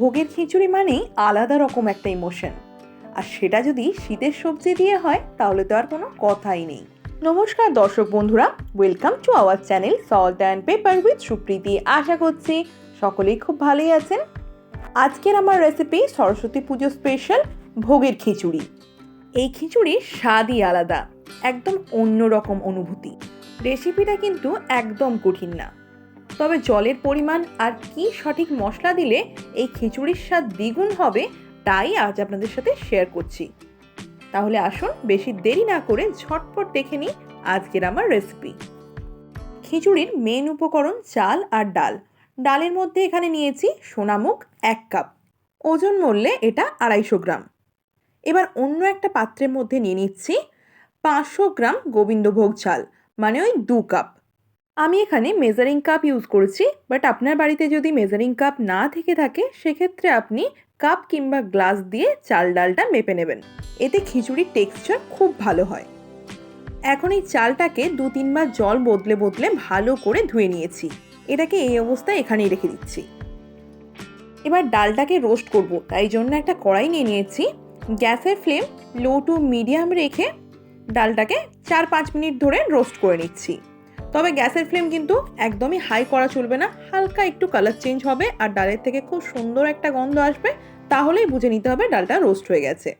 ভোগের খিচুড়ি মানেই আলাদা রকম একটা ইমোশন আর সেটা যদি শীতের সবজি দিয়ে হয়, তাহলে তো আর কোনো কথাই নেই। নমস্কার দর্শক বন্ধুরা welcome to our channel salt and pepper with Supriti আশা করছি সকলেই খুব ভালোই আছেন। আজকের আমার রেসিপি সরস্বতী পুজো স্পেশাল ভোগের খিচুড়ি। এই খিচুড়ির স্বাদই আলাদা, একদম অন্য রকম অনুভূতি রেসিপিটা কিন্তু একদম কঠিন না। তবে জলের পরিমাণ আর কি সঠিক মশলা দিলে এই খিচুড়ির স্বাদ দ্বিগুণ হবে, তাই আজ আপনাদের সাথে শেয়ার করছি। তাহলে আসুন বেশি দেরি না করে ঝটপট দেখে নিই আজকের আমার রেসিপি খিচুড়ির মেন উপকরণ চাল আর ডাল। ডালের মধ্যে এখানে নিয়েছি সোনামুখ এক কাপ। ওজন মূল্যে এটা আড়াইশো গ্রাম। এবার অন্য একটা পাত্রের মধ্যে নিয়ে নিচ্ছি পাঁচশো গ্রাম গোবিন্দভোগ চাল মানে ওই দু কাপ। আমি এখানে মেজারিং কাপ ইউজ করেছি বাট আপনার বাড়িতে যদি মেজারিং কাপ না থেকে থাকে, সেক্ষেত্রে আপনি কাপ কিংবা গ্লাস দিয়ে চাল ডালটা মেপে নেবেন। এতে খিচুড়ির টেক্সচার খুব ভালো হয়। এখন এই চালটাকে দু তিনবার জল বদলে বদলে ভালো করে ধুয়ে নিয়েছি। এটাকে এই অবস্থায় এখানেই রেখে দিচ্ছি। এবার ডালটাকে রোস্ট করব, তাই জন্য একটা কড়াই নিয়ে নিয়েছি। গ্যাসের ফ্লেম লো টু মিডিয়াম রেখে ডালটাকে চার পাঁচ মিনিট ধরে রোস্ট করে নিচ্ছি। তবে গ্যাসের ফ্লেম কিন্তু একদমই হাই করা চলবে না। হালকা একটু কালার চেঞ্জ হবে আর ডালের থেকে খুব সুন্দর একটা গন্ধ আসবে, তাহলেই বুঝে নিতে হবে ডালটা রোস্ট হয়ে গেছে।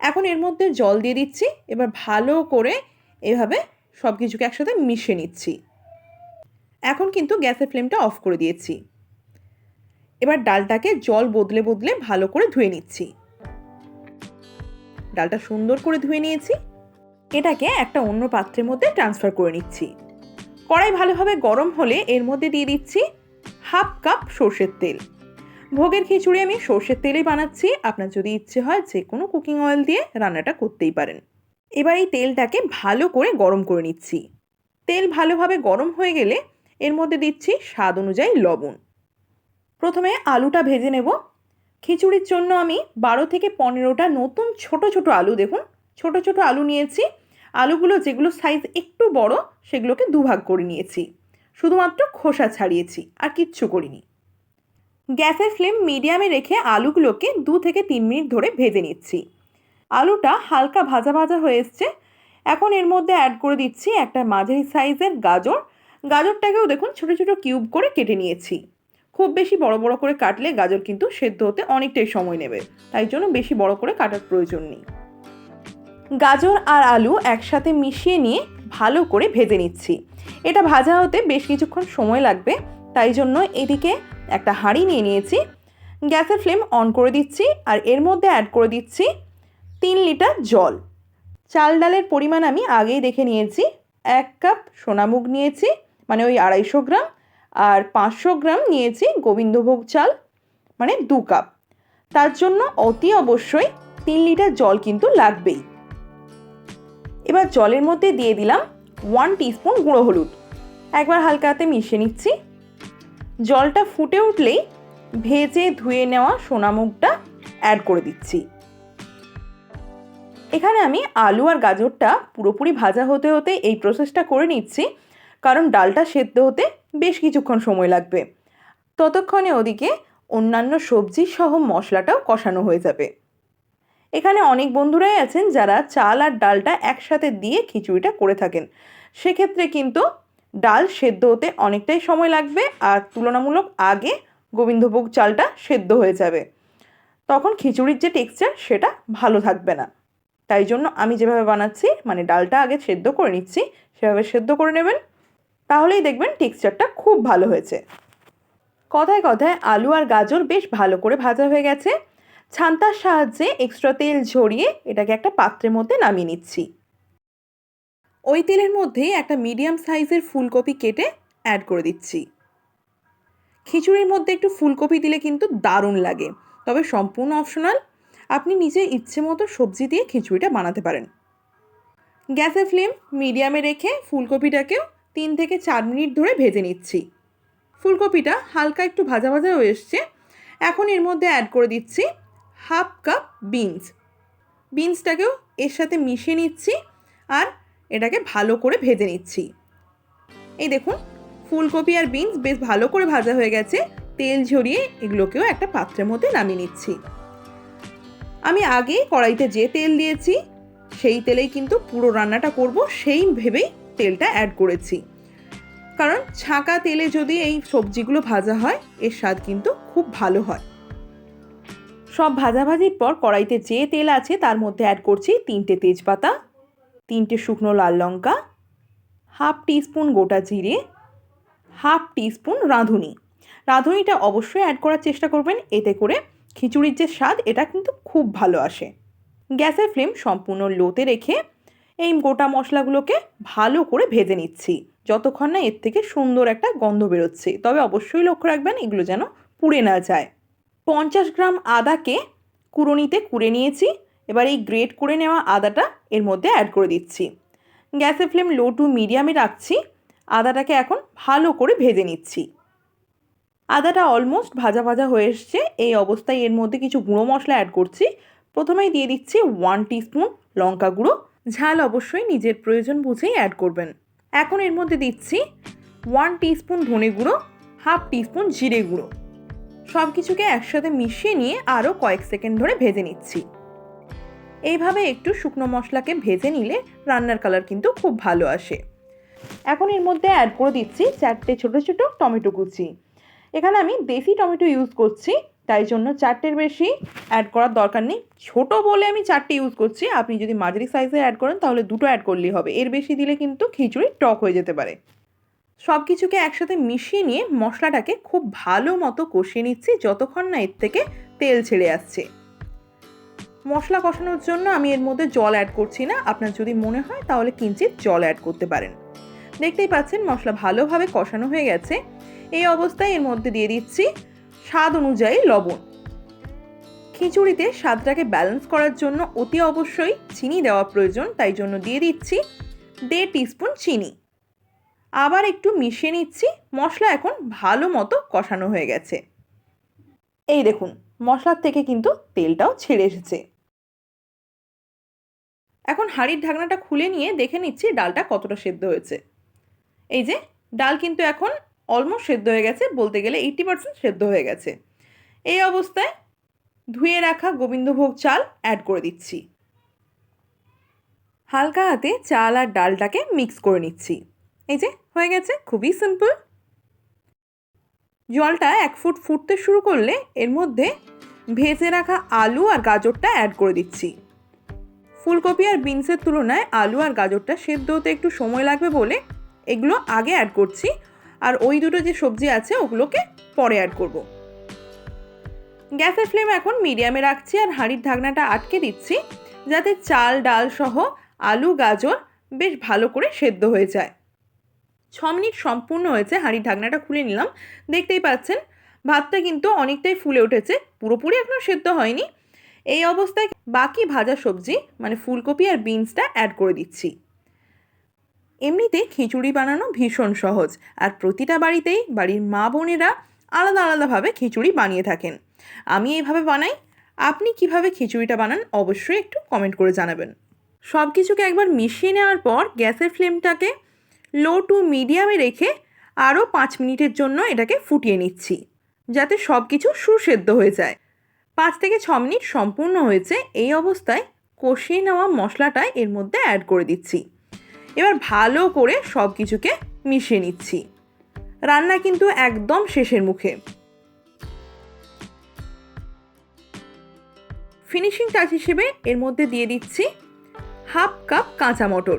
এখন এর মধ্যে জল দিয়ে দিচ্ছি, এবার ভালো করে এভাবে সব কিছুকে একসাথে মিশে নিচ্ছি। এখন কিন্তু গ্যাসের ফ্লেমটা অফ করে দিয়েছি। এবার ডালটাকে জল বদলে বদলে ভালো করে ধুয়ে নিচ্ছি। ডালটা সুন্দর করে ধুয়ে নিয়েছি। এটাকে একটা অন্য পাত্রের মধ্যে ট্রান্সফার করে নিচ্ছি। কড়াই ভালোভাবে গরম হলে এর মধ্যে দিয়ে দিচ্ছি হাফ কাপ সর্ষের তেল। ভোগের খিচুড়ি আমি সর্ষের তেলেই বানাচ্ছি। আপনার যদি ইচ্ছে হয় যে কোনো কুকিং অয়েল দিয়ে রান্নাটা করতেই পারেন। এবার এই তেলটাকে ভালো করে গরম করে নিচ্ছি। তেল ভালোভাবে গরম হয়ে গেলে এর মধ্যে দিচ্ছি স্বাদ অনুযায়ী লবণ। প্রথমে আলুটা ভেজে নেব। খিচুড়ির জন্য আমি বারো থেকে পনেরোটা নতুন ছোট ছোট আলু দেখুন, ছোট ছোট আলু নিয়েছি। আলুগুলো যেগুলো সাইজ একটু বড়, সেগুলোকে দুভাগ করে নিয়েছি। শুধুমাত্র খোসা ছাড়িয়েছি, আর কিচ্ছু করিনি। গ্যাসের ফ্লেম মিডিয়ামে রেখে আলুগুলোকে দু থেকে তিন মিনিট ধরে ভেজে নিচ্ছি। আলুটা হালকা ভাজা ভাজা হয়ে এসছে। এখন এর মধ্যে অ্যাড করে দিচ্ছি একটা মাঝারি সাইজের গাজর। গাজরটাকেও দেখুন ছোটো ছোটো কিউব করে কেটে নিয়েছি। খুব বেশি বড় বড় করে কাটলে গাজর কিন্তু সেদ্ধ হতে অনেকটাই সময় নেবে। তাই জন্য বেশি বড় করে কাটার প্রয়োজন নেই। গাজর আর আলু একসাথে মিশিয়ে নিয়ে ভালো করে ভেজে নিচ্ছি। এটা ভাজা হতে বেশ কিছুক্ষণ সময় লাগবে, তাই জন্য এদিকে একটা হাঁড়ি নিয়ে নিয়েছি। গ্যাসের ফ্লেম অন করে দিচ্ছি আর এর মধ্যে অ্যাড করে দিচ্ছি তিন লিটার জল। চাল ডালের পরিমাণ আমি আগেই দেখে নিয়েছি। এক কাপ সোনামুগ নিয়েছি মানে ওই আড়াইশো গ্রাম, আর পাঁচশো গ্রাম নিয়েছি গোবিন্দভোগ চাল মানে দু কাপ। তার জন্য অতি অবশ্যই তিন লিটার জল কিন্তু লাগবেই। এবার জলের মধ্যে দিয়ে দিলাম ওয়ান টিস্পুন গুঁড়ো হলুদ। একবার হালকা হাতে মিশিয়ে নিচ্ছি। জলটা ফুটে উঠলেই ভেজে ধুয়ে নেওয়া সোনামুগটা অ্যাড করে দিচ্ছি। এখানে আমি আলু আর গাজরটা পুরোপুরি ভাজা হতে হতে এই প্রসেসটা করে নিচ্ছি, কারণ ডালটা সেদ্ধ হতে বেশ কিছুক্ষণ সময় লাগবে। ততক্ষণে ওদিকে অন্যান্য সবজি সহ মশলাটাও কষানো হয়ে যাবে। এখানে অনেক বন্ধুরাই আছেন যারা চাল আর ডালটা একসাথে দিয়ে খিচুড়িটা করে থাকেন। সেক্ষেত্রে কিন্তু ডাল সেদ্ধ হতে অনেকটাই সময় লাগবে আর তুলনামূলক আগে গোবিন্দভোগ চালটা সেদ্ধ হয়ে যাবে। তখন খিচুড়ির যে টেক্সচার সেটা ভালো থাকবে না। তাই জন্য আমি যেভাবে বানাচ্ছি মানে ডালটা আগে সেদ্ধ করে নিচ্ছি, সেভাবে সেদ্ধ করে নেবেন। তাহলেই দেখবেন টেক্সচারটা খুব ভালো হয়েছে। কথায় কথায় আলু আর গাজর বেশ ভালো করে ভাজা হয়ে গেছে। ছান্তার সাহায্যে এক্সট্রা তেল ঝরিয়ে এটাকে একটা পাত্রের মধ্যে নামিয়ে নিচ্ছি। ওই তেলের মধ্যেই একটা মিডিয়াম সাইজের ফুলকপি কেটে অ্যাড করে দিচ্ছি। খিচুড়ির মধ্যে একটু ফুলকপি দিলে কিন্তু দারুণ লাগে, তবে সম্পূর্ণ অপশনাল আপনি নিজের ইচ্ছে মতো সবজি দিয়ে খিচুড়িটা বানাতে পারেন। গ্যাসের ফ্লেম মিডিয়ামে রেখে ফুলকপিটাকেও তিন থেকে চার মিনিট ধরে ভেজে নিচ্ছি। ফুলকপিটা হালকা একটু ভাজা ভাজা হয়ে এসছে। এখন এর মধ্যে অ্যাড করে দিচ্ছি হাফ কাপ বিনস। বিনসটাকেও এর সাথে মিশিয়ে নিচ্ছি আর এটাকে ভালো করে ভেজে নিচ্ছি। এই দেখুন, ফুলকপি আর বিনস বেশ ভালো করে ভাজা হয়ে গেছে। তেল ঝরিয়ে এগুলোকেও একটা পাত্রের মধ্যে নামিয়ে নিচ্ছি। আমি আগে কড়াইতে যে তেল দিয়েছি, সেই তেলেই কিন্তু পুরো রান্নাটা করব, সেই ভেবেই তেলটা অ্যাড করেছি। কারণ ছাঁকা তেলে যদি এই সবজিগুলো ভাজা হয়, এর স্বাদ কিন্তু খুব ভালো হয়। সব ভাজাভাজির পর কড়াইতে যে তেল আছে তার মধ্যে অ্যাড করছি তিনটে তেজপাতা, তিনটে শুকনো লাল লঙ্কা হাফ টিস্পুন গোটা জিরে হাফ টিস্পুন রাঁধুনি। রাঁধুনিটা অবশ্যই অ্যাড করার চেষ্টা করবেন, এতে করে খিচুড়ির যে স্বাদ, এটা কিন্তু খুব ভালো আসে। গ্যাসের ফ্লেম সম্পূর্ণ লোতে রেখে এই গোটা মশলাগুলোকে ভালো করে ভেজে নিচ্ছি। যতক্ষণ না এর থেকে সুন্দর একটা গন্ধ বেরোচ্ছে, তবে অবশ্যই লক্ষ্য রাখবেন এগুলো যেন পুড়ে না যায়। পঞ্চাশ গ্রাম আদাকে কুড়োনিতে কুড়ে নিয়েছি। এবার এই গ্রেট করে নেওয়া আদাটা এর মধ্যে অ্যাড করে দিচ্ছি। গ্যাসের ফ্লেম লো টু মিডিয়ামে রাখছি। আদাটাকে এখন ভালো করে ভেজে নিচ্ছি। আদাটা অলমোস্ট ভাজা ভাজা হয়ে এসছে। এই অবস্থায় এর মধ্যে কিছু গুঁড়ো মশলা অ্যাড করছি। প্রথমেই দিয়ে দিচ্ছি ওয়ান টিস্পুন লঙ্কা গুঁড়ো। ঝাল অবশ্যই নিজের প্রয়োজন বুঝেই অ্যাড করবেন। এখন এর মধ্যে দিচ্ছি ওয়ান টিস্পুন ধনে গুঁড়ো হাফ টিস্পুন জিরে গুঁড়ো। সব কিছুকে একসাথে মিশিয়ে নিয়ে আরও কয়েক সেকেন্ড ধরে ভেজে নিচ্ছি। এইভাবে একটু শুকনো মশলাকে ভেজে নিলে রান্নার কালার কিন্তু খুব ভালো আসে। এখন এর মধ্যে অ্যাড করে দিচ্ছি চারটে ছোটো ছোটো টমেটো কুচি। এখানে আমি দেশি টমেটো ইউজ করছি, তাই জন্য চারটের বেশি অ্যাড করার দরকার নেই। ছোট বলে আমি চারটে ইউজ করছি, আপনি যদি মাঝারি সাইজে অ্যাড করেন তাহলে দুটো অ্যাড করলেই হবে। এর বেশি দিলে কিন্তু খিচুড়ি টক হয়ে যেতে পারে। সব কিছুকে একসাথে মিশিয়ে নিয়ে মশলাটাকে খুব ভালো মতো কষিয়ে নিচ্ছি যতক্ষণ না এর থেকে তেল ছেড়ে আসছে। মশলা কষানোর জন্য আমি এর মধ্যে জল অ্যাড করছি না। আপনার যদি মনে হয় তাহলে কিঞ্চিত জল অ্যাড করতে পারেন। দেখতেই পাচ্ছেন মশলা ভালোভাবে কষানো হয়ে গেছে। এই অবস্থায় এর মধ্যে দিয়ে দিচ্ছি স্বাদ অনুযায়ী লবণ। খিচুড়িতে স্বাদটাকে ব্যালেন্স করার জন্য অতি অবশ্যই চিনি দেওয়া প্রয়োজন, তাই জন্য দিয়ে দিচ্ছি দেড় টিস্পুন চিনি। আবার একটু মিশিয়ে নিচ্ছি। মশলা এখন ভালো মতো কষানো হয়ে গেছে। এই দেখুন, মশলার থেকে কিন্তু তেলটাও ছেড়ে এসেছে। এখন হাঁড়ির ঢাকনাটা খুলে নিয়ে দেখে নিচ্ছি ডালটা কতটা সেদ্ধ হয়েছে। এই যে, ডাল কিন্তু এখন অলমোস্ট সেদ্ধ হয়ে গেছে, বলতে গেলে এইটি পার্সেন্ট সেদ্ধ হয়ে গেছে। এই অবস্থায় ধুয়ে রাখা গোবিন্দভোগ চাল অ্যাড করে দিচ্ছি। হালকা হাতে চাল আর ডালটাকে মিক্স করে নিচ্ছি। এই যে, হয়ে গেছে, খুবই সিম্পল জলটা এক ফুট ফুটতে শুরু করলে এর মধ্যে ভেজে রাখা আলু আর গাজরটা অ্যাড করে দিচ্ছি। ফুলকপি আর বিনসের তুলনায় আলু আর গাজরটা সেদ্ধ হতে একটু সময় লাগবে বলে এগুলো আগে অ্যাড করছি আর ওই দুটো যে সবজি আছে ওগুলোকে পরে অ্যাড করব। গ্যাসের ফ্লেম এখন মিডিয়ামে রাখছি আর হাঁড়ির ঢাকনাটা আটকে দিচ্ছি যাতে চাল, ডাল সহ আলু, গাজর বেশ ভালো করে সেদ্ধ হয়ে যায়। ছ মিনিট সম্পূর্ণ হয়েছে, হাঁড়ির ঢাকনাটা খুলে নিলাম। দেখতেই পাচ্ছেন, ভাতটা কিন্তু অনেকটাই ফুলে উঠেছে, পুরোপুরি এখনও সেদ্ধ হয়নি। এই অবস্থায় বাকি ভাজা সবজি মানে ফুলকপি আর বিনসটা অ্যাড করে দিচ্ছি। এমনিতে খিচুড়ি বানানো ভীষণ সহজ, আর প্রতিটা বাড়িতেই বাড়ির মা বোনেরা আলাদা আলাদাভাবে খিচুড়ি বানিয়ে থাকেন। আমি এইভাবে বানাই, আপনি কীভাবে খিচুড়িটা বানান অবশ্যই একটু কমেন্ট করে জানাবেন। সব কিছুকে একবার মিশিয়ে নেওয়ার পর গ্যাসের ফ্লেমটাকে লো টু মিডিয়ামে রেখে আরও পাঁচ মিনিটের জন্য এটাকে ফুটিয়ে নিচ্ছি, যাতে সব কিছু সুসেদ্ধ হয়ে যায়। পাঁচ থেকে ছ মিনিট সম্পূর্ণ হয়েছে, এই অবস্থায় কষিয়ে নেওয়া মশলাটা এর মধ্যে অ্যাড করে দিচ্ছি। এবার ভালো করে সব কিছুকে মিশিয়ে নিচ্ছি। রান্না কিন্তু একদম শেষের মুখে। ফিনিশিং টাচ হিসেবে এর মধ্যে দিয়ে দিচ্ছি হাফ কাপ কাঁচা মটর।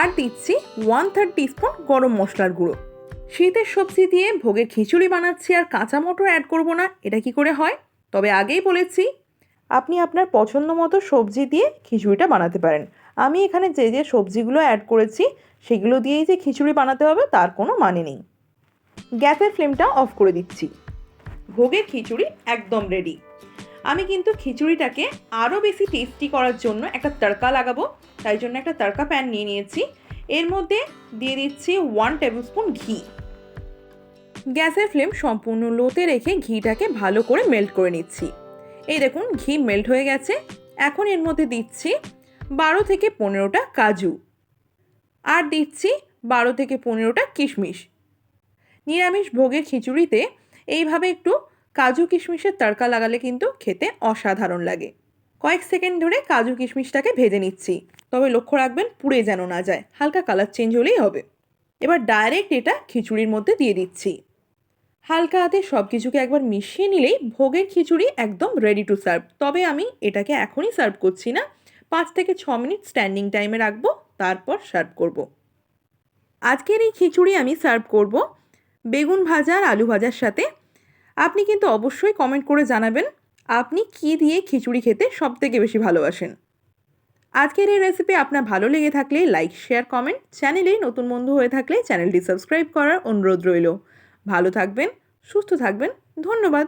আর দিচ্ছি ওয়ান থার্ড টিস্পুন গরম মশলার গুঁড়ো। শীতের সবজি দিয়ে ভোগে খিচুড়ি বানাচ্ছি আর কাঁচা মটর অ্যাড করব না, এটা কি করে হয়? তবে আগেই বলেছি, আপনি আপনার পছন্দ মতো সবজি দিয়ে খিচুড়িটা বানাতে পারেন। আমি এখানে যে যে সবজিগুলো অ্যাড করেছি, সেগুলো দিয়েই যে খিচুড়ি বানাতে হবে, তার কোনো মানে নেই। গ্যাসের ফ্লেমটা অফ করে দিচ্ছি। ভোগের খিচুড়ি একদম রেডি আমি কিন্তু খিচুড়িটাকে আরও বেশি টেস্টি করার জন্য একটা তড়কা লাগাবো, তাই জন্য একটা তড়কা প্যান নিয়ে নিয়েছি। এর মধ্যে দিয়ে দিচ্ছি ওয়ান টেবিল স্পুন ঘি। গ্যাসের ফ্লেম সম্পূর্ণ লোতে রেখে ঘিটাকে ভালো করে মেল্ট করে নিচ্ছি। এই দেখুন, ঘি মেল্ট হয়ে গেছে। এখন এর মধ্যে দিচ্ছি বারো থেকে পনেরোটা কাজু। আর দিচ্ছি বারো থেকে পনেরোটা কিশমিশ। নিরামিষ ভোগের খিচুড়িতে এইভাবে একটু কাজু কিশমিশের তড়কা লাগালে কিন্তু খেতে অসাধারণ লাগে। কয়েক সেকেন্ড ধরে কাজু কিশমিশটাকে ভেজে নিচ্ছি। তবে লক্ষ্য রাখবেন পুড়ে যেন না যায়। হালকা কালার চেঞ্জ হলেই হবে। এবার ডাইরেক্ট এটা খিচুড়ির মধ্যে দিয়ে দিচ্ছি। হালকা হাতে সব কিছুকে একবার মিশিয়ে নিলেই ভোগের খিচুড়ি একদম রেডি টু সার্ভ তবে আমি এটাকে এখনই সার্ভ করছি না। পাঁচ থেকে ছ মিনিট স্ট্যান্ডিং টাইমে রাখব, তারপর সার্ভ করব। আজকের এই খিচুড়ি আমি সার্ভ করব বেগুন ভাজা আর আলু ভাজার সাথে আপনি কিন্তু অবশ্যই কমেন্ট করে জানাবেন, আপনি কি দিয়ে খিচুড়ি খেতে সব থেকে বেশি ভালোবাসেন। আজকের এই রেসিপি আপনার ভালো লেগে থাকলে লাইক শেয়ার কমেন্ট চ্যানেলে নতুন বন্ধু হয়ে থাকলে চ্যানেলটি সাবস্ক্রাইব করার অনুরোধ রইল। ভালো থাকবেন, সুস্থ থাকবেন, ধন্যবাদ।